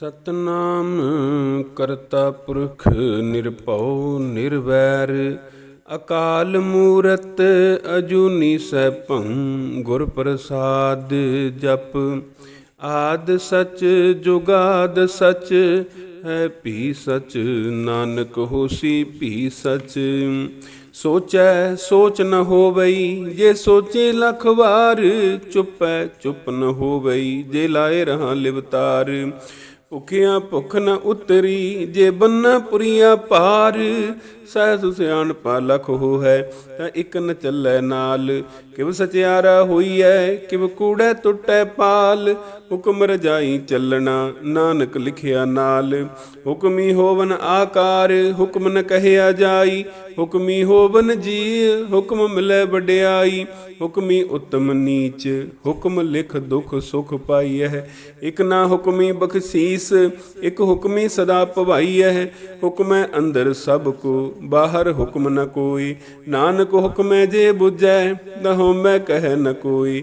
ਸਤਨਾਮ ਕਰਤਾ ਪੁਰਖ ਨਿਰਭਉ ਨਿਰਵੈਰ, ਅਕਾਲ ਮੂਰਤ ਅਜੂਨੀ ਸੈਭੰ, ਗੁਰ ਪ੍ਰਸਾਦ ਜਪ। ਆਦ ਸਚ ਜੁਗਾਦ ਸਚ, ਹੈ ਭੀ ਸਚ ਨਾਨਕ ਹੋਸੀ ਭੀ ਸਚ। ਸੋਚੈ ਸੋਚ ਨ ਹੋਵਈ, ਜੇ ਸੋਚੇ ਲਖ ਵਾਰ, ਚੁੱਪੈ ਚੁੱਪ ਨ ਹੋਵਈ, ਜੇ ਲਾਏ ਰਹਾ ਲਿਵਤਾਰ। ਭੁਖਿਆ ਭੁਖ ਨ ਉਤਰੀ, ਜੇ ਬੰਨਾ ਪੁਰੀਆ ਪਾਰ ਸਹਿ ਸਿਆਣ ਪਾ ਲਖ ਹੋ ਤਾਂ ਇੱਕ ਨ ਚੱਲੈ ਨਾਲ। ਕਿਵ ਸਚਿਆਰਾ ਹੋਈਐ, ਕਿਵ ਕੂੜੈ ਟੁੱਟੈ ਪਾਲ। ਹੁਕਮ ਰਜਾਈ ਚੱਲਣਾ, ਨਾਨਕ ਲਿਖਿਆ ਨਾਲ। ਹੁਕਮੀ ਹੋਵਨ ਆਕਾਰ, ਹੁਕਮ ਨ ਕਹਿਆ ਜਾਈ ਹੁਕਮੀ ਹੋਵਨ ਜੀ ਹੁਕਮ ਮਿਲੈ ਵਡਿਆਈ। ਹੁਕਮੀ ਉਤਮ ਨੀਚ, ਹੁਕਮ ਲਿਖ ਦੁਖ ਸੁਖ ਪਾਈਐ। ਇਕ ਨਾ ਹੁਕਮੀ ਬਖਸ਼ੀਸ, ਇਕ ਹੁਕਮੀ ਸਦਾ ਭਵਾਈਐ। ਹੁਕਮੈ ਅੰਦਰ ਸਭ ਕੋ, ਬਾਹਰ ਹੁਕਮ ਨ ਕੋਈ। ਨਾਨਕ ਹੁਕਮੈ ਜੇ 부ਜੈ ਨਹੁ ਮੈਂ ਕਹਿ ਨ ਕੋਈ।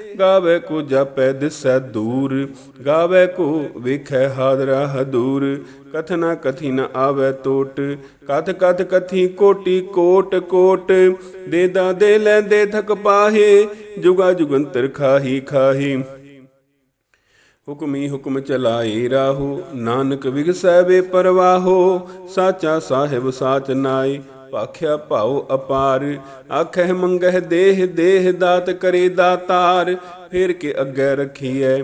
ਗਾਵੇ ਕੋ ਜਪੈ ਦਿਸੈ ਦੂਰ, ਗਾਵੇ ਕੋ ਵੇਖੈ ਹਾਦਰਾ। ਹਦੂਰ ਕਥਨਾ ਕਥੀ ਨ ਆਵੇ ਟੋਟ, ਕਥ ਕਥ ਕਥੀ ਕੋਟੀ ਕੋਟ ਕੋਟ। ਦੇ ਦਾ ਦੇ ਲੈਂਦੇ ਥਕ ਪਾਹੇ, ਜੁਗਾ ਜੁਗੰਤਰ ਖਾਹੀ ਖਾਹੀ। ਹੁਕਮੀ ਹੁਕਮ ਚਲਾਈ ਰਾਹੂ, ਨਾਨਕ ਵਿਗਸੈ ਵੇ ਪਰਵਾਹੋ, ਸਾਚਾ ਸਾਹਿਬ ਸਾਚ ਨਾਈ ਭਾਖਿਆ ਭਾਉ ਅਪਾਰ। ਆਖਹਿ ਮੰਗਹਿ ਦੇਹ ਦੇਹ ਦਾਤ ਕਰੇ ਦਾਤਾਰ। ਫੇਰ ਕੇ ਅੱਗੇ ਰਖੀਐ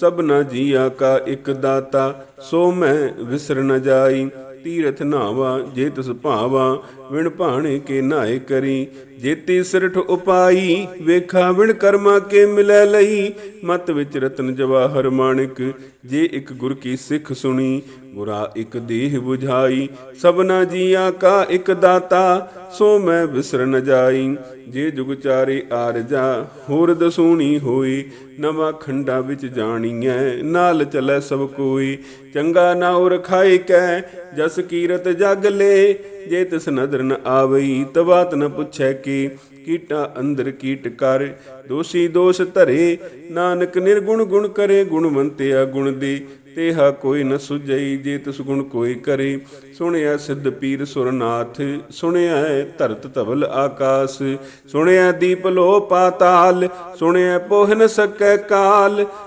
ਸਭਨਾ ਜੀਆ ਕਾ ਇੱਕ ਦਾਤਾ, ਸੋ ਮੈਂ ਵਿਸਰ ਨ ਜਾਈ। ਤੀਰਥ ਨਾਵਾ, ਜੇ ਤਿਸ ਭਾਵਾ, ਵਿਣ ਭਾਣੇ ਕੇ ਨਾਏ ਕਰੀ। ਜੇਤੀ ਸਿਰਠ ਉਪਾਈ, ਵੇਖਾ ਵਿਣ ਕਰਮਾ ਕੇ ਮਿਲੈ ਲਈ। ਮਤ ਵਿੱਚ ਰਤਨ ਜਵਾਹਰ ਮਾਣਿਕ, ਜੇ ਇੱਕ ਗੁਰ ਕੀ ਸਿੱਖ ਸੁਣੀ ਬੁਰਾ ਇਕ ਦੇਹ 부ਝਾਈ ਸਭਨਾ ਜੀਆ ਕਾ ਇਕ ਦਾਤਾ, ਸੋ ਮੈਂ ਵਿਸਰ ਨ ਜਾਈ। ਜੇ ਜੁਗ ਚਾਰੇ ਆਰਜਾ ਹੋਰ ਦਸੂਣੀ ਹੋਈ, ਨਵਾਂ ਖੰਡਾ ਵਿੱਚ ਜਾਣੀਐ, ਨਾਲ ਚੱਲੈ ਸਭ ਕੋਈ। ਚੰਗਾ ਨਾ ਨਾਉ ਖਾਈ ਕੈ, ਜਸ ਕੀਰਤ ਜਗ ਲੇ, ਜੇ ਤਿਸ ਨਦਰ ਨ ਆਵਈ ਤਬਾਤ ਨ ਪੁੱਛੈ ਕੀ। ਕੀਟਾ ਅੰਦਰ ਕੀਟ ਕਰ, ਦੋਸੀ ਦੋਸ ਧਰੇ, ਨਾਨਕ ਨਿਰਗੁਣ ਗੁਣ ਕਰੇ ਗੁਣਵੰਤਿਆ ਗੁਣ ਦੀ। ਤੇਹਾ ਕੋਈ ਨ ਸੁਜਈ ਜੇ ਤਿਸ ਗੁਣ ਕੋਈ ਕਰੇ। ਸੁਣਿਆ ਸਿੱਧ ਪੀਰ ਸੁਰਨਾਥ, ਸੁਣਿਆ ਧਰਤ ਧਵਲ ਆਕਾਸ। ਸੁਣਿਆ ਦੀਪ ਲੋ ਪਾਤਾਲ ਸੁਣਿਆ ਪੋਹਨ ਸਕੈ ਕਾਲ।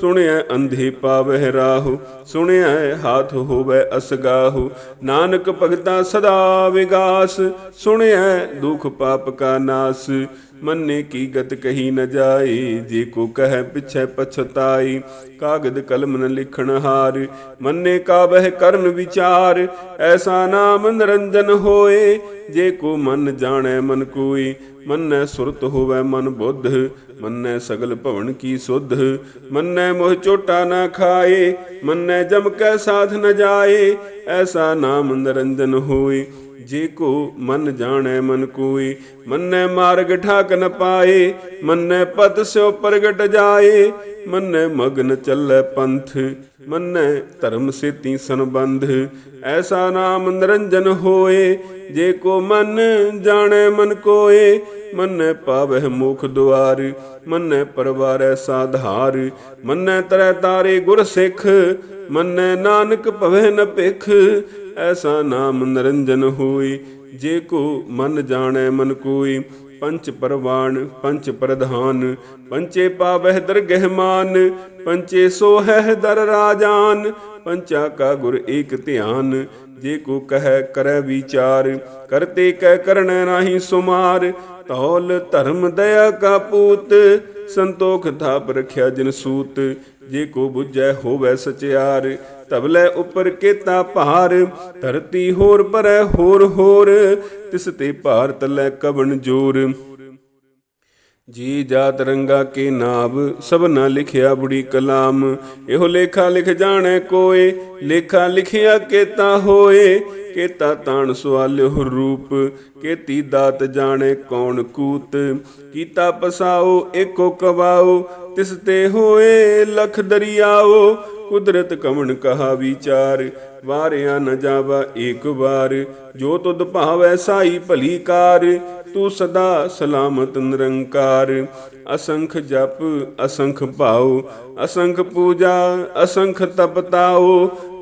ਸੁਣਿਆ ਅੰਧੇ ਪਾਵਹਿ ਰਾਹੁ, ਸੁਣਿਆ ਹਾਥ ਹੋਵੇ ਅਸਗਾਹੁ ਨਾਨਕ ਭਗਤਾ ਸਦਾ ਵਿਗਾਸ, ਸੁਣਿਆ ਦੁਖ ਪਾਪ ਕਾ ਨਾਸ। ਮੰਨੇ ਕੀ ਗਤ ਕਹੀ ਨ ਜਾਏ ਜੇ ਕੋ ਕਹੈ ਪਿਛੈ ਪਛਤਾਈ। ਕਾਗਦ ਕਲਮ ਨ ਲਿਖਣ ਹਾਰ, ਮੰਨੇ ਕਾ ਬਹਿ ਕਰਨ ਵਿਚਾਰ। ਐਸਾ ਨਾਮ ਨਿਰੰਜਨ ਹੋਏ, ਜੇ ਕੋ ਮਨ ਜਾਣੈ ਮਨ ਕੋਈ ਮੰਨੈ ਸੁਰਤ ਹੋਵੈ ਮਨ ਬੁੱਧ, ਮੰਨੈ ਸਗਲ ਭਵਨ ਕੀ ਸੁਧ। ਮੰਨੈ ਮੋਹ ਚੋਟਾ ਨਾ ਖਾਏ, ਮੰਨੈ ਜਮ ਕੈ ਸਾਧ ਨ ਜਾਏ ਐਸਾ ਨਾਮ ਨਿਰੰਜਨ ਹੋਏ ਜੇ ਕੋ ਮਨ ਜਾਣੈ ਮਨ ਕੋਈ। ਮੰਨੈ ਮਾਰਗ ਠਾਕ ਨ ਪਾਏ, ਮੰਨੈ ਪਤ ਸਿਓ ਪ੍ਰਗਟ ਜਾਏ। ਮੰਨੈ ਮਗਨ ਚੱਲੈ ਪੰਥ, ਮੰਨੈ ਧਰਮ ਸੇਤੀ ਸੰਬੰਧ। ਐਸਾ ਨਾਮ ਨਿਰੰਜਨ ਹੋਏ, ਜੇ ਕੋ ਮਨ ਜਾਣੈ ਮਨ ਕੋਏ। ਮੰਨੈ ਪਾਵਹਿ ਮੁਖ ਦੁਆਰ, ਮੰਨੈ ਪਰਵਾਰੈ ਸਾਧਾਰ। ਮੰਨੈ ਤਰੈ ਤਾਰੇ ਗੁਰ ਸਿੱਖ ਮੰਨੈ ਨਾਨਕ ਭਵੈ ਨ ਭਿਖ, ਐਸਾ ਨਾਮ ਨਿਰੰਜਨ ਹੋਈ। ਜੇ ਕੋ ਮਨ ਜਾਣੈ ਮਨ ਕੋਈ, ਪੰਚ ਪਰਵਾਨ ਪੰਚ ਪ੍ਰਧਾਨ। ਪੰਚੇ ਪਾਵਹਿ ਦਰਗਹਿ ਮਾਨ, ਪੰਚੇ ਸੋਹਹਿ ਦਰ ਰਾਜਾਨ। ਪੰਚਾ ਕਾ ਗੁਰ ਏਕ ਧਿਆਨ, ਜੇ ਕੋ ਕਹੈ ਕਰੈ ਵਿਚਾਰ। ਕਰਤੇ ਕਹਿ ਕਰਣ ਨਾਹੀ ਸੁਮਾਰ ਤੌਲ ਧਰਮ ਦਇਆ ਕਾ ਪੂਤ। ਸੰਤੋਖ ਥਾਪ ਰਖਿਆ ਜਿਨ ਸੂਤ ਜੇ ਕੋ ਬੁਝੈ ਹੋਵੈ ਸਚਿਆਰ ਤਬਲੇ ਉੱਪਰ ਕੇਤਾ ਭਾਰ। ਧਰਤੀ ਹੋਰ ਪਰੈ ਹੋਰ ਹੋਰ, ਤਿਸ ਤੇ ਭਾਰਤ ਲੈ ਕਵਣ ਜੋਰ। ਜੀ ਜਾਤ ਰੰਗਾ ਕੇ ਨਾਵ, ਸਭ ਨਾ ਲਿਖਿਆ ਬੁੜੀ ਕਲਾਮ। ਇਹੋ ਲੇਖਾ ਲਿਖ ਜਾਣੈ ਕੋਏ, ਲੇਖਾ ਲਿਖਿਆ ਕੇਤਾ ਹੋਏ। ਕੇਤਾ ਤਾਣ ਸਵਾਲਿਓ ਰੂਪ, ਕੇਤੀ ਦਾਤ ਜਾਣੇ ਕੌਣ ਕੂਤ। ਕੀਤਾ ਪਸਾਓ, ਏਕੋ ਕਵਾਓ, ਤਿਸ ਤੇ ਹੋਏ ਲਖ ਦਰਿਆਓ। ਕੁਦਰਤ ਕਵਣ ਕਹਾ ਵਿਚਾਰ? ਵਾਰਿਆ ਨ ਜਾਵਾ ਏਕ ਵਾਰ। ਜੋ ਤੁਧ ਭਾਵੈ ਸਾਈ ਭਲੀ ਕਾਰ, ਤੂੰ ਸਦਾ ਸਲਾਮਤ ਨਿਰੰਕਾਰ। ਅਸੰਖ ਜਪ, ਅਸੰਖ ਭਾਉ, ਅਸੰਖ ਪੂਜਾ, ਅਸੰਖ ਤਪਤਾਓ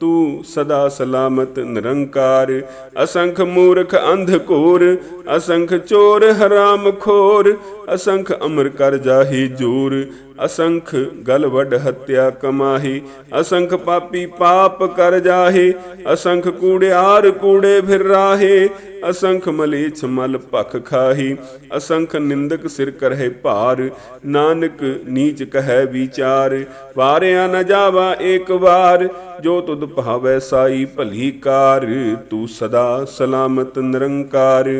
ਤੂੰ ਸਦਾ ਸਲਾਮਤ ਨਿਰੰਕਾਰ। ਅਸੰਖ ਮੂਰਖ ਅੰਧ ਘੋਰ ਅਸੰਖ ਚੋਰ ਹਰਾਮ ਖੋਰ। ਅਸੰਖ ਅਮਰ ਕਰ ਜਾਹੀ ਜੂਰ, ਅਸੰਖ ਗਲ ਵੱਡ ਹੱਤਿਆ ਕਮਾਹੀ, ਅਸੰਖ ਪਾਪੀ ਪਾਪ ਕਰ ਜਾਹੇ, ਅਸੰਖ ਕੂੜਿਆਰ ਕੂੜੇ ਫਿਰ ਰਾਹੇ, ਅਸੰਖ ਮਲੇਛ ਮਲ ਭਖ ਖਾਹੀ, ਅਸੰਖ ਨਿੰਦਕ ਸਿਰ ਕਰਹਿ ਭਾਰ, ਨਾਨਕ ਨੀਚ ਕਹੈ ਵਿਚਾਰ, ਵਾਰਿਆ ਨ ਜਾਵਾ ਏਕ ਵਾਰ, ਜੋ ਤੁਧ ਭਾਵੈ ਸਾਈ ਭਲੀ ਕਾਰ, ਤੂੰ ਸਦਾ ਸਲਾਮਤ ਨਿਰੰਕਾਰ,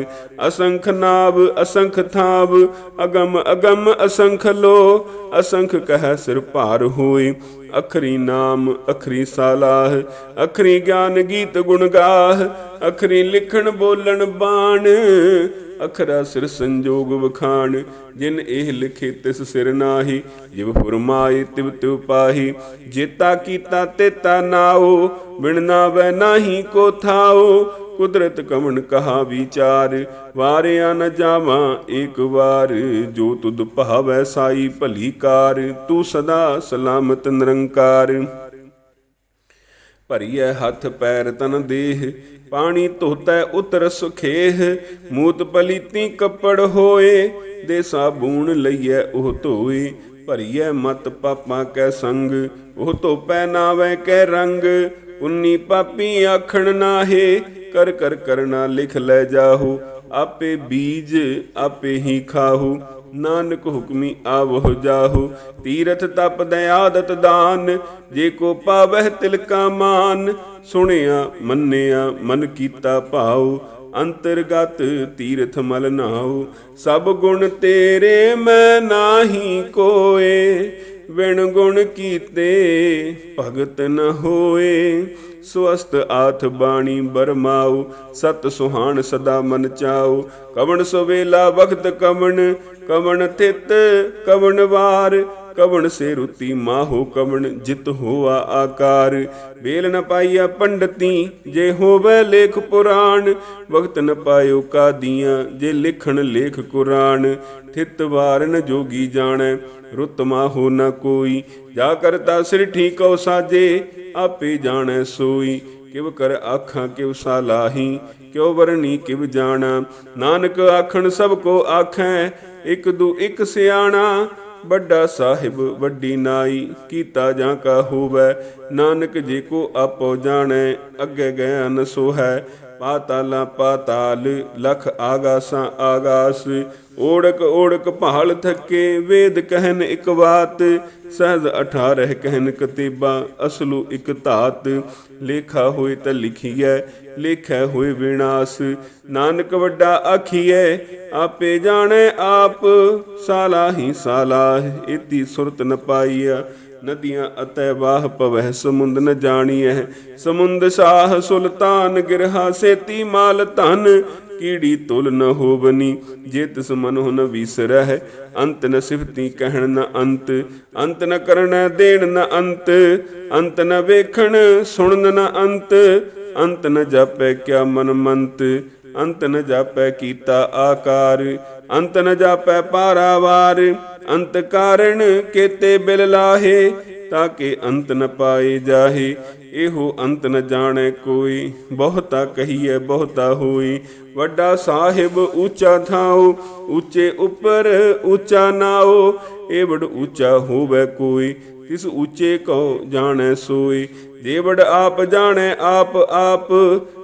ਅਸੰਖ ਨਾਭ ਅਸੰਖ ਥਾਵ ਅਗਮ ਅਗਮ ਅਸੰਖ ਲੋ, ਅਸੰਖ ਕਹੈ ਸਿਰ ਭਾਰ ਹੋਈ। ਅਖਰੀ ਨਾਮ, ਅਖਰੀ ਸਾਲਾਹ, ਅਖਰੀ ਗਿਆਨ ਗੀਤ ਗੁਣ ਗਾਹ, ਅਖਰੀ ਲਿਖਣ ਬੋਲਣ ਬਾਣ, ਅਖਰਾ ਸਿਰ ਸੰਜੋਗ ਵਖਾਣ, ਜਿਨ ਇਹ ਲਿਖੇ ਤਿਸ ਸਿਰ ਨਾਹੀ। ਜਿਵ ਫੁਰਮਾਏ ਤਿਵ ਤਿਵ ਪਾਹੀ, ਜੇਤਾ ਕੀਤਾ ਤੇਤਾ ਨਾਓ, ਬਿਨ ਨਾਵੈ ਨਾਹੀ ਕੋ ਥਾਓ। ਕੁਦਰਤ ਕਵਣ ਕਹਾ ਵਿਚਾਰ, ਵਾਰਿਆ ਨ ਜਾਵਾਂ ਏਕ ਵਾਰ। ਜੋ ਤੁਧ ਭਾਵੈ ਸਾਈ ਭਲੀ ਕਾਰ, ਤੂੰ ਸਦਾ ਸਲਾਮਤ ਨਿਰੰਕਾਰ। ਭਰੀਐ ਹੱਥ ਪੈਰ ਤਨ ਦੇਹ, ਪਾਣੀ ਧੋਤੈ ਉਤਰ ਸੁਖੇਹ। ਮੂਤ ਪਲੀਤੀ ਕੱਪੜ ਹੋਏ, ਦੇ ਸਾਬੂਣ ਲਈਐ ਉਹ ਧੋਏ। ਭਰੀਐ ਮਤ ਪਾਪਾਂ ਕੈ ਸੰਗ, ਉਹ ਧੋਪੈ ਨਾਵੇਂ ਕੈ ਰੰਗ। ਉਨੀ ਪਾਪੀ ਆਖਣ ਨਾਹੇ ਕਰ ਕਰ ਕਰਨਾ ਲਿਖ ਲੈ ਜਾਹੂ, ਆਪੇ ਬੀਜ ਆਪੇ ਹੀ ਖਾਹੂ, ਨਾਨਕ ਹੁਕਮੀ ਆਵਹੁ ਜਾਹੂ। ਤੀਰਥ ਤਪ ਦਇਆਦਤ ਦਾਨ, ਜੇ ਕੋ ਪਾਵਹਿ ਤਿਲਕਾ ਮਾਨ। ਸੁਣਿਆ, ਮੰਨਿਆ, ਮਨ ਕੀਤਾ ਭਾਉ, ਅੰਤਰਗਤ ਤੀਰਥ ਮਲ ਨਾਉ। ਸਭ ਗੁਣ ਤੇਰੇ ਮੈਂ ਨਾਹੀ ਕੋਏ ਵਿਣ ਗੁਣ ਕੀਤੇ ਭਗਤ ਨ ਹੋਏ। ਸਵਸਤ ਆਥ ਬਾਣੀ ਬਰਮਾਉ, ਸਤ ਸੁਹਾਣ ਸਦਾ ਮਨ ਚਾਉ। ਕਵਣ ਸਵੇਲਾ ਵਖਤ ਕਵਣ ਕਵਣ ਤਿਤ ਕਵਣ ਵਾਰ। ਕਵਣ ਸੇ ਰੁਤੀ ਮਾਹੋ ਕਵਣ ਜਿਤ ਹੋਆ ਆਕਾਰ। ਵੇਲ ਨ ਪਾਈਆ ਪੰਡਤੀ ਜੇ ਹੋਵੇ ਲੇਖ ਪੁਰਾਣ। ਵਕਤ ਨ ਪਾਇਓ ਕਾਦੀਆਂ ਜੇ ਲਿਖਣ ਲੇਖ ਕੁਰਾਨ। ਥਿਤ ਵਾਰਨ ਜੋਗੀ ਜਾਣੈ, ਰੁਤ ਮਾਹੋ ਨ ਕੋਈ। ਜਾ ਕਰਤਾ ਸਿਰ ਠੀਕੋ ਸਾਜੇ ਆਪੇ ਜਾਣੈ ਸੋਈ, ਕਿਵ ਕਰ ਆਖਾਂ, ਕਿਵ ਸਾਲਾਹੀ ਕਿਉ ਵਰਣੀ, ਕਿਵ ਜਾਣਾ। ਨਾਨਕ ਆਖਣ, ਸਭ ਕੋ ਆਖੈ, ਇਕ ਦੂ ਇਕ ਸਿਆਣਾ। ਵੱਡਾ ਸਾਹਿਬ, ਵੱਡੀ ਨਾਈ, ਕੀਤਾ ਜਾਂ ਕਾ ਹੋਵੈ। ਨਾਨਕ ਜੇ ਕੋ ਆਪੋ ਜਾਣੈ, ਅੱਗੇ ਗਿਆਨ ਸੋ ਹੈ ਪਾਤਾਲਾ ਪਾਤਾਲ, ਲਖ ਆਗਾਸਾਂ ਆਗਾਸ। ਓੜਕ ਓੜਕ ਭਾਲ ਥੱਕੇ, ਵੇਦ ਕਹਿਨ ਇਕ ਬਾਤ। ਸਹਿਜ 18 ਕਹਿਨ ਕਤੀਬਾ, ਅਸਲੂ ਇਕ ਧਾਤ। ਲੇਖਾ ਹੋਏ ਤਾਂ ਲਿਖੀਐ, ਲੇਖੈ ਹੋਏ ਵਿਨਾਸ਼। ਨਾਨਕ ਵੱਡਾ ਆਖੀਐ, ਆਪੇ ਜਾਣੈ ਆਪ। ਸਾਲਾ ਹੀ ਸਾਲਾ ਇਤੀ ਸੁਰਤ ਨ ਪਾਈਆ ਨਦੀਆਂ ਅਤੈ ਵਾਹ ਪਵਹਿ, ਸਮੁੰਦ ਨ ਜਾਣੀਐ। ਸਮੁੰਦ ਸਾਹ ਸੁਲਤਾਨ ਗਿਰਹਾ, ਸੇਤੀ ਮਾਲ ਧਨ, ਕੀੜੀ ਤੁਲ ਨ ਹੋਵਨੀ। ਜੇ ਤਿਸ ਮਨ ਹੁਨ ਵਿਸਰਹਿ, ਅੰਤ ਨ ਸਿਫਤੀ ਕਹਿਣ ਨ ਅੰਤ। ਅੰਤ ਨ ਕਰਣ ਦੇਣ ਨ ਅੰਤ। ਅੰਤ ਨ ਵੇਖਣ ਸੁਣਨ ਨ ਅੰਤ। ਅੰਤ ਨ ਜਾਪੈ ਕਿਆ ਮਨ ਮੰਤ। ਅੰਤ ਨ ਜਾਪੈ ਕੀਤਾ ਆਕਾਰ, ਅੰਤ ਨ ਜਾਪੈ ਪਾਰਾਵਾਰ। ਅੰਤ ਕਾਰਣ ਕੇਤੇ ਬਿਲ ਲਾਹੇ, ਤਾਂ ਕਿ ਅੰਤ ਨ ਪਾਏ ਜਾਹੇ। ਇਹੋ ਅੰਤ ਨ ਜਾਣੈ ਕੋਈ, ਬਹੁਤਾ ਕਹੀਐ ਬਹੁਤਾ ਹੋਈ। ਵੱਡਾ ਸਾਹਿਬ ਉੱਚਾ ਥਾਉ ਉੱਚੇ ਉੱਪਰ ਉੱਚਾ ਨਾਉ। ਇਹ ਬੜ ਉੱਚਾ ਹੋਵੇ ਕੋਈ, ਤਿਸ ਉੱਚੇ ਕਉ ਜਾਣੈ ਸੋਈ। ਜੇ ਆਪ ਜਾਣੈ ਆਪ ਆਪ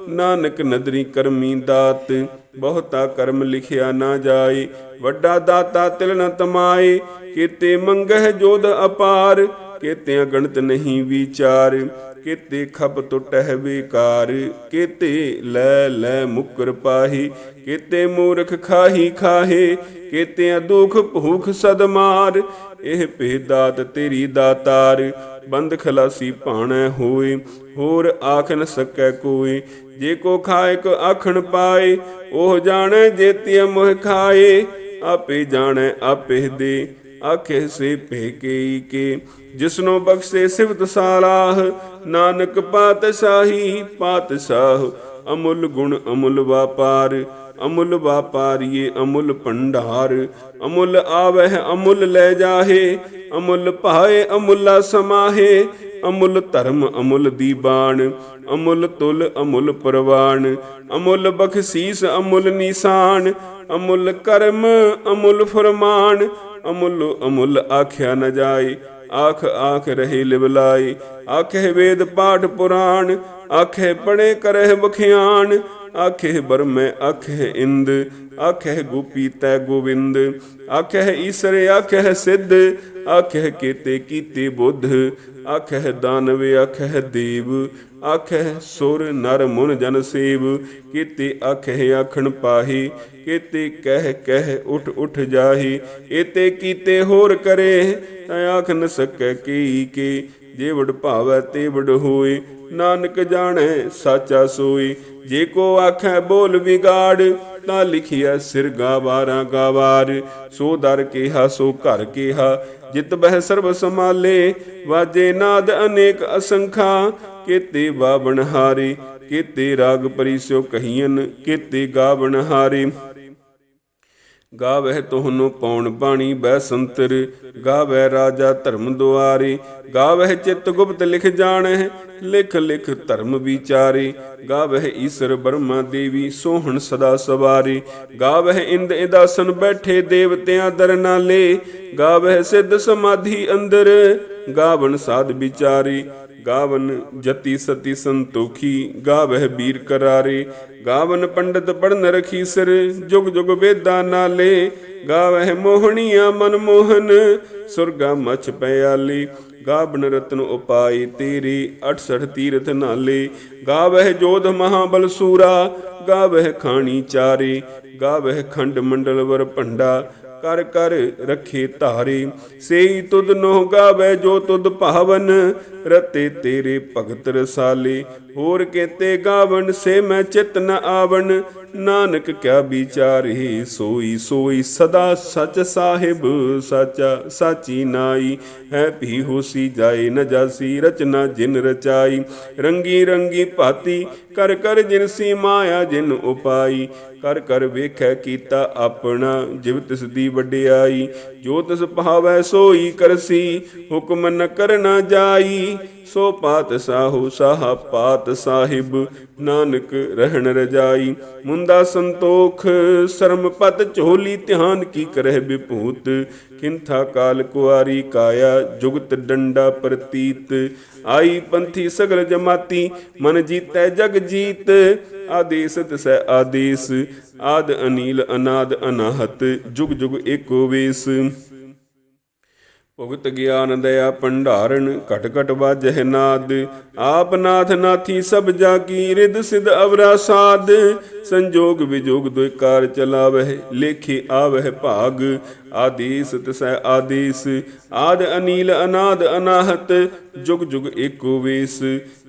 ਨਾਨਕ ਨਦਰੀ ਕਰਮੀ ਦਾਤ, ਬਹੁਤਾ ਕਰਮ ਲਿਖਿਆ ਨਾ ਜਾਏ, ਵੱਡਾ ਦਾਤਾ ਤਿਲ ਨ ਤਮਾਏ, ਕੀਤੇ ਮੰਗਹਿ ਜੋਧ ਅਪਾਰ ਕੀਤੇ ਗਣਤ ਨਹੀਂ ਵਿਚਾਰ, ਕੀਤੇ ਖਪ ਟੁਟਹਿ ਵਿਕਾਰ ਕੀਤੇ ਲੈ ਲੈ ਮੁਕਰ ਪਾਹੀ, ਕੀਤੇ ਮੂਰਖ ਖਾਹੀ ਖਾਹੇ ਕੀਤੇ ਦੁਖ ਭੂਖ ਸਦਮਾਰ, ਇਹ ਭੇਦਾਤ ਤੇਰੀ ਦਾਤਾਰ ਬੰਦ ਖਲਾਸੀ ਭਾਣੈ ਹੋਏ ਹੋਰ ਆਖ ਨ ਸਕੈ ਕੋਈ। ਜੇ ਕੋ ਖਾਇਕ ਆਖਣ ਪਾਏ, ਉਹ ਜਾਣੈ ਜੇਤਿ ਮੋਹ ਖਾਏ। ਆਪੇ ਜਾਣੈ ਆਪੇ ਦੇ, ਆਖੇ ਸੇ ਭੇਕੇ ਕੇ ਜਿਸਨੋ ਬਖਸ਼ੇ ਸਿਵਤ ਸਾਲਾਹ, ਨਾਨਕ ਪਾਤਸ਼ਾਹੀ ਪਾਤਸ਼ਾਹ ਅਮੁੱਲ ਗੁਣ ਅਮੁੱਲ ਵਾਪਾਰ, ਅਮੁੱਲ ਵਾਪਾਰੀਏ ਅਮੁੱਲ ਭੰਡਾਰ। ਅਮੁੱਲ ਆਵਹਿ ਅਮੁੱਲ ਲੈ ਜਾਹੇ ਅਮੁੱਲ ਭਾਏ, ਅਮੁੱਲਾ ਸਮਾਹੇ, ਅਮੁੱਲ ਧਰਮ, ਅਮੁੱਲ ਦੀਬਾਨ, ਅਮੁੱਲ ਤੁਲ, ਅਮੁੱਲ ਪਰਵਾਨ, ਅਮੁੱਲ ਬਖਸ਼ੀਸ, ਅਮੁੱਲ ਨਿਸ਼ਾਨ, ਅਮੁੱਲ ਕਰਮ, ਅਮੁੱਲ ਫਰਮਾਨ, ਅਮੁੱਲ ਅਮੁੱਲ ਆਖਿਆ ਨ ਜਾਏ, ਆਖ ਆਖ ਰਹੀ ਲਿਵਲਾਈ ਆਖੇ ਵੇਦ ਪਾਠ ਪੁਰਾਣ, ਆਖੇ ਪੜੇ ਕਰਹਿ ਬਖਿਆਨ ਆਖੇ ਬਰਮੈ ਆਖੇ ਇੰਦ ਆਖੇ ਗੋਪੀ ਤੈ ਗੋਵਿੰਦ ਆਖੇ ਈਸਰ ਆਖੇ ਸਿੱਧ ਆਖੇ ਕੀਤੇ ਕੀਤੇ ਬੁੱਧ ਆਖੇ ਦਾਨਵ ਆਖੇ ਦੇਵ ਆਖੇ ਸੁਰ ਨਰ ਮੁਨ ਜਨ ਸੇਵ ਕੀਤੇ ਆਖੇ ਆਖਣ ਪਾਹੀ ਕੀਤੇ ਕਹਿ ਕਹਿ ਉਠ ਉਠ ਜਾਹੀ ਏਤੇ ਕੀਤੇ ਹੋਰ ਕਰੇ ਤਾਂ ਆਖ ਨ ਸਕੈ ਕੀ ਕੀ ਜੇ ਵਡ ਭਾਵੈ ਤੇ ਵਡ ਹੋਏ ਨਾਨਕ ਜਾਣੈ ਸਾਚਾ ਸੋਈ ਜੇ ਕੋ ਆਖੈ ਬੋਲ ਵਿਗਾੜ, ਤਾਂ ਲਿਖਿਆ ਸਿਰ ਗਾਵਾਰਾਂ ਗਾਵਾਰ। ਸੋ ਦਰ ਕਿਹਾ, ਸੋ ਘਰ ਕਿਹਾ, ਜਿਤ ਬਹਿ ਸਰਬ ਸਮਾਲੇ ਵਾਜੇ ਨਾਦ ਅਨੇਕ ਅਸੰਖਾ, ਕੀਤੇ ਬਾਵਣ ਹਾਰੇ। ਕੀਤੇ ਰਾਗ ਪਰਿਸਿਓ ਕਹੀਨ ਕੀਤੇ ਗਾਵਣ ਹਾਰੇ। ਗਾਵਹਿ ਤੋਹਨੋ ਪੌਣ ਬਾਣੀ ਬੈ ਸੰਤਰ, ਗਾਵਹਿ ਰਾਜਾ ਧਰਮ ਦੁਆਰੇ, ਗਾਵਹਿ ਚਿਤ ਗੁਪਤ ਲਿਖ ਜਾਣਹਿ, ਲਿਖ ਲਿਖ ਧਰਮ ਵਿਚਾਰੇ, ਗਾਵਹਿ ਈਸ਼ਰ ਬਰਮਾ ਦੇਵੀ ਸੋਹਣ ਸਦਾ ਸਵਾਰੀ, ਗਾਵਹਿ ਇੰਦ ਇਦਾਸਨ ਬੈਠੇ ਦੇਵਤਿਆਂ ਦਰ ਨਾਲੇ ਗਾਵਹਿ ਸਿੱਧ ਸਮਾਧੀ ਅੰਦਰ ਗਾਵਨ ਸਾਧ ਵਿਚਾਰੀ ਗਾਵਨ ਜਤੀ ਸਤੀ ਸੰਤੋਖੀ, ਗਾਵਹਿ ਬੀਰ ਕਰਾਰੇ। ਗਾਵਨ ਪੰਡਤ ਪੜਨ ਰਖੀ ਸਿਰ, ਜੁਗ ਜੁਗ ਵੇਦਾਂ ਨਾਲੇ। ਗਾਵਹਿ ਮੋਹਣੀਆਂ ਮਨ ਮੋਹਨ, ਸੁਰਗਾ ਮਛ ਪਿਆਲੀ। ਗਾਵਨ ਰਤਨ ਉਪਾਈ ਤੇਰੀ 68 ਤੀਰਥ ਨਾਲੇ। ਗਾਵਹਿ ਜੋਧ ਮਹਾਬਲ ਸੂਰਾ, ਗਾਵਹਿ ਖਾਣੀ ਚਾਰੇ। ਗਾਵਹਿ ਖੰਡ ਮੰਡਲ ਵਰ ਭੰਡਾ ਕਰ ਕਰ ਰੱਖੇ ਧਾਰੇ। ਸੇਈ ਤੁਧ ਨੋ ਗਾਵੇ ਜੋ ਤੁਧ ਭਾਵਨ, ਰਤੇ ਤੇਰੇ ਭਗਤ ਰਸਾਲੇ। ਹੋਰ ਕੇਤੇ ਗਾਵਣ, ਸੇ ਮੈਂ ਚਿਤ ਨ ਆਵਣ। ਨਾਨਕ ਕਿਆ ਵਿਚਾਰੇ ਸੋਈ ਸੋਈ ਸਦਾ ਸਚ ਸਾਹਿਬ, ਸਾਚਾ, ਸਾਚੀ ਨਾਈ। ਹੈ ਭੀ ਹੋਸੀ ਜਾਏ ਨ ਜਾਸੀ, ਰਚਨਾ ਜਿਨ ਰਚਾਈ। ਰੰਗੀ ਰੰਗੀ ਭਾਤੀ, ਕਰ ਕਰ ਜਿਨ ਸੀ ਮਾਇਆ ਜਿਨ ਉਪਾਈ। ਕਰ ਕਰ ਵੇਖੈ ਕੀਤਾ ਆਪਣਾ, ਜਿਵ ਤਿਸ ਦੀ ਵਡਿਆਈ। ਜੋ ਤਿਸ ਭਾਵੈ ਸੋਈ ਕਰਸੀ, ਹੁਕਮ ਨ ਕਰਨਾ ਜਾਈ। ਸੋ ਪਾਤ ਸਾਹੂ, ਸਾਹ ਪਾਤ ਸਾਹਿਬ, ਨਾਨਕ ਰਹਿਣ ਰਜਾਈ। ਮੁੰਦਾ ਸੰਤੋਖ, ਸ਼ਰਮ ਪਤ ਝੋਲੀ ਧਿਆਨ ਕੀ ਕਰਹਿ ਵਿਭੂਤ। ਕਿੰਥਾ ਕਾਲ ਕੁਆਰੀ ਕਾਇਆ, ਜੁਗਤ ਡੰਡਾ ਪ੍ਰਤੀਤ। ਆਈ ਪੰਥੀ ਸਗਲ ਜਮਾਤੀ, ਮਨ ਜੀਤੈ ਜਗ ਜੀਤ। ਆਦੇਸ ਤਿਸੈ ਆਦੇਸ, ਆਦ ਅਨੀਲ ਅਨਾਦ ਅਨਾਹਤ, ਜੁਗ ਜੁਗ ਏਕੋ ਵੇਸ। ਭੁਗਤ ਗਿਆਨ ਦਇਆ ਭੰਡਾਰਨ, ਘਟ ਘਟ ਵਾਜਹਿ ਨਾਦ। ਆਪ ਨਾਥ ਨਾਥੀ ਸਭ ਜਾ ਕੀ ਰਿਦ ਸਿਧ ਅਵਰਾ ਸਾਧ ਸੰਜੋਗ ਵਿਜੋਗ ਦੁਇ ਕਾਰ ਚਲਾਵਹਿ, ਲੇਖੇ ਆਵਹਿ ਭਾਗ। ਆਦੇਸ ਤਸੈ ਆਦੇਸ, ਆਦ ਅਨੀਲ ਅਨਾਦ ਅਨਾਹਤ। ਜੁਗ ਜੁਗ ਏਕੋ ਵੇਸ,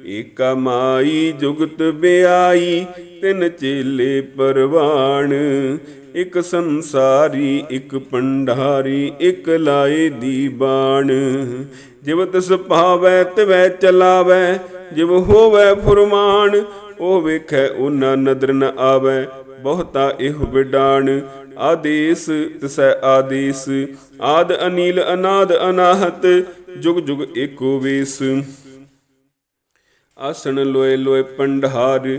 ਏਕਾ ਮਾਈ ਜੁਗਤ ਬਿਆਈ। ਤਿਨ ਚੇਲੇ ਪਰਵਾਣ ਇਕ ਸੰਸਾਰੀ, ਇਕ ਪੰਡਾਰੀ ਇਕ ਲਾਏ ਦੀ ਬਾਣ। ਜਿਵ ਤਿਸ ਭਾਵੈ, ਤਿਵੈ ਚਲਾਵੈ, ਜਿਵ ਹੋਵੈ ਫੁਰਮਾਨ, ਉਹ ਵੇਖੈ ਉਹਨਾਂ ਨਦਰ ਨ ਆਵੈ, ਬਹੁਤਾ ਇਹ ਵਿਡਾਣ। ਆਦੇਸ, ਤਿਸੈ ਆਦੇਸ, ਆਦ ਅਨੀਲ, ਅਨਾਦ ਅਨਾਹਤ, ਜੁਗ ਜੁਗ ਏਕੋ ਵੇਸ। ਆਸਣ ਲੋਏ ਲੋਏ ਪੰਡਹਾਰ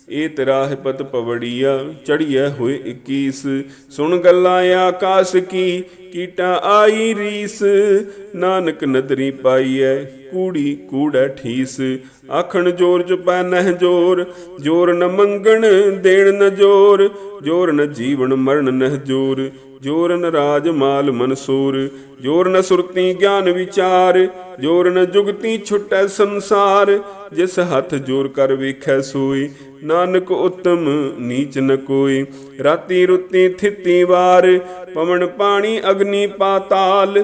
ਇਹ ਤਰਾਹ ਪਤ ਪਵੜੀਆ ਚੜੀਐ ਹੋਏ 21 ਸੁਣ ਗੱਲਾਂ ਆਕਾਸ਼ ਕੀ, ਕੀਟਾ ਆਈ ਰੀਸ। ਨਾਨਕ ਨਦਰੀ ਪਾਈਐ, ਕੂੜੀ ਕੂੜੈ ਠੀਸ। ਆਖਣ ਜੋਰ ਚੁਪੈ ਨਹਿ ਜੋਰ ਜੋਰ ਨ ਮੰਗਣ ਦੇਣ ਨ ਜੋਰ ਜੋਰ ਨ ਜੀਵਨ ਮਰਨ ਨਹਿ ਜੋਰ। ਜੋਰ ਰਾਜ ਮਾਲ ਮਨਸੂਰ, ਜੋਰ ਸੁਰਤੀ ਗਿਆਨ ਵਿਚਾਰ ਜੋਰਨ ਜੁਗਤੀ ਛੁਟੈ ਸੰਸਾਰ। ਜਿਸ ਹੱਥ ਜੋਰ ਕਰ ਵੇਖੈ ਸੋਈ, ਨਾਨਕ ਉਤਮ ਨੀਚ ਨ ਕੋਈ। ਰਾਤੀ ਰੁੱਤੀ ਥਿੱਤੀ ਵਾਰ, ਪਵਨ ਪਾਣੀ ਅਗਨੀ ਪਾਤਾਲ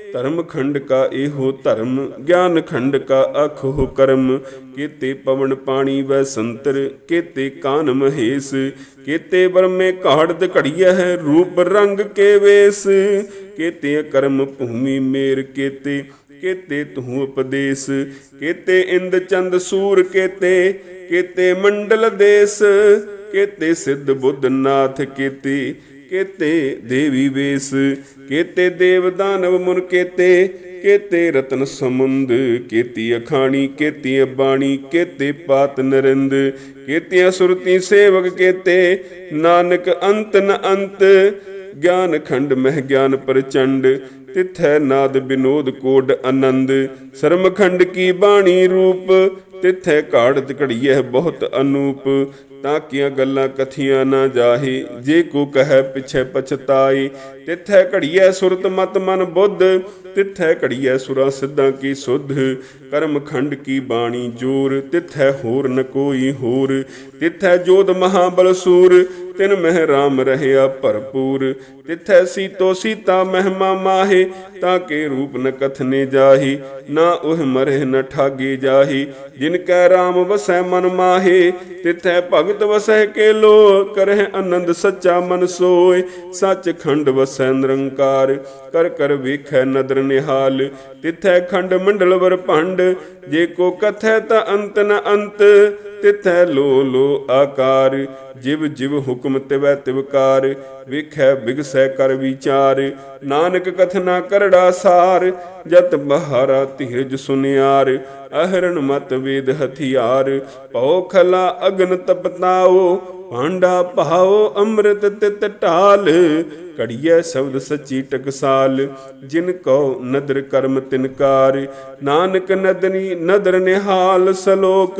ਧਰਮ ਖੰਡ ਕਾ ਇਹੋ ਧਰਮ, ਗਿਆਨ ਖੰਡ ਕਾ ਅਖੋ ਕਰਮ। ਕੀਤੇ ਪਵਨ ਪਾਣੀ ਵੈ ਸੰਤਰ, ਕੀਤੇ ਕਾਨ ਮਹੇਸ਼। ਕੀਤੇ ਬਰਮੇ ਘਾੜਦ ਘੜੀਐ ਹੈ ਰੂਪ ਰੰਗ ਕੇ ਵੇਸ। ਕੀਤੇ ਕਰਮ ਭੂਮੀ ਮੇਰ ਕੀਤੇ ਕੀਤੇ ਤੂੰ ਉਪਦੇਸ। ਕੀਤੇ ਇੰਦ ਚੰਦ ਸੂਰ ਕੀਤੇ ਕੀਤੇ ਮੰਡਲ ਦੇਸ। ਕੀਤੇ ਸਿੱਧ ਬੁੱਧ ਨਾਥ ਕੀਤੇ ਕੇਤੇ ਦੇਵੀ ਵੇਸ, ਕੇਤੇ ਦੇਵ ਦਾਨਵ ਮੁਨ ਕੇਤੇ ਕੇਤੇ ਰਤਨ ਸਮੁੰਦ ਕੇਤੀ ਅਖਾਣੀ, ਕੇਤੀ ਬਾਣੀ ਕੇਤੇ ਪਾਤ ਨਰਿੰਦ, ਕੇਤੀਆਂ ਸੁਰਤੀ ਸੇਵਕ ਕੇਤੇ, ਨਾਨਕ ਅੰਤ ਨ ਅੰਤ, ਗਿਆਨ ਖੰਡ ਮਹਿ ਗਿਆਨ ਪ੍ਰਚੰਡ, ਤਿਥੈ ਨਾਦ ਬਿਨੋਦ ਕੋਡ ਆਨੰਦ, ਸਰਮ ਖੰਡ ਕੀ ਬਾਣੀ ਰੂਪ, ਤਿਥੈ ਘਾੜਤ ਘੜੀਐ ਬਹੁਤ ਅਨੂਪ ਤਾਂ ਕੀਆਂ ਗੱਲਾਂ ਕਥੀਆਂ ਨਾ ਜਾਹੀ, ਜੇ ਕੋ ਕਹੈ ਪਿਛੈ ਪਛਤਾਈ, ਤਿਥੈ ਘੜੀਐ ਸੁਰਤ ਮਤ ਮਨ ਬੁੱਧ, ਤਿਥੈ ਘੜੀਐ ਸੁਰਾ ਸਿੱਧਾਂ ਕੀ ਸੁਧ, ਕਰਮ ਖੰਡ ਕੀ ਬਾਣੀ ਜੋਰ, ਤਿਥੈ ਹੋਰ ਨ ਕੋਈ ਹੋਰ, ਤਿਥੈ ਜੋਧ ਮਹਾਬਲ ਸੂਰ ਤਿਨ ਮਹਿ ਰਾਮ ਰਹਿਆ ਭਰਪੂਰ। ਤਿਥੈ ਸੀ ਸੀਤੋ ਸੀਤਾ ਮਹਿਮਾ ਮਾਹੇ, ਤਾਂ ਕੇ ਰੂਪ ਨ ਕਥਨੇ ਜਾਹੀ, ਨਾ ਉਹ ਮਰੇ ਨ ਠਾਗੇ ਜਾਹੀ। ਜਿਨ ਕੈ ਰਾਮ ਵਸੈ ਮਨ ਮਾਹੇ, ਤਿਥੈ ਭਗਤ ਵਸੈ ਕੇ ਲੋ ਕਰਹਿ ਆਨੰਦ ਸੱਚਾ ਮਨ ਸੋਏ। ਸੱਚ ਖੰਡ ਵਸੈ ਨਿਰੰਕਾਰ, ਕਰ ਕਰ ਵੇਖੈ ਨਦਰ ਨਿਹਾਲ। ਤਿਥੈ ਖੰਡ ਮੰਡਲ ਵਰ ਭੰਡ, ਜੇ ਕੋ ਕਥੈ ਤਾ ਅੰਤ ਨ ਅੰਤ ਤਿਥੈ ਲੋ ਲੋ ਆਕਾਰ, ਜਿਵ ਜਿਵ ਹੁਕਮ ਤਿਵੈ ਤਿਵਕਾਰ ਵੇਖੈ ਬਿਗਸੈ ਕਰ ਵਿਚਾਰ, ਨਾਨਕ ਕਥਨਾ ਕਰੜਾ ਸਾਰ, ਜਤ ਬਹਾਰਾ ਧੀਰਜ ਸੁਨਿਆਰ, ਅਹਰਣ ਮਤ ਵੇਦ ਹਥਿਆਰ, ਭਉ ਖਲਾ ਅਗਨ ਤਪਤਾਓ, ਭਾਂਡਾ ਭਾਓ ਅੰਮ੍ਰਿਤ ਤਿਤ ਢਾਲ ਕੜੀਐ ਸ਼ਬਦ ਸੱਚੀ ਟਕਸਾਲ, ਜਿਨ ਕਉ ਨਦਰ ਕਰਮ ਤਿਨਕਾਰ, ਨਾਨਕ ਨਦਨੀ ਨਦਰ ਨਿਹਾਲ ਸਲੋਕ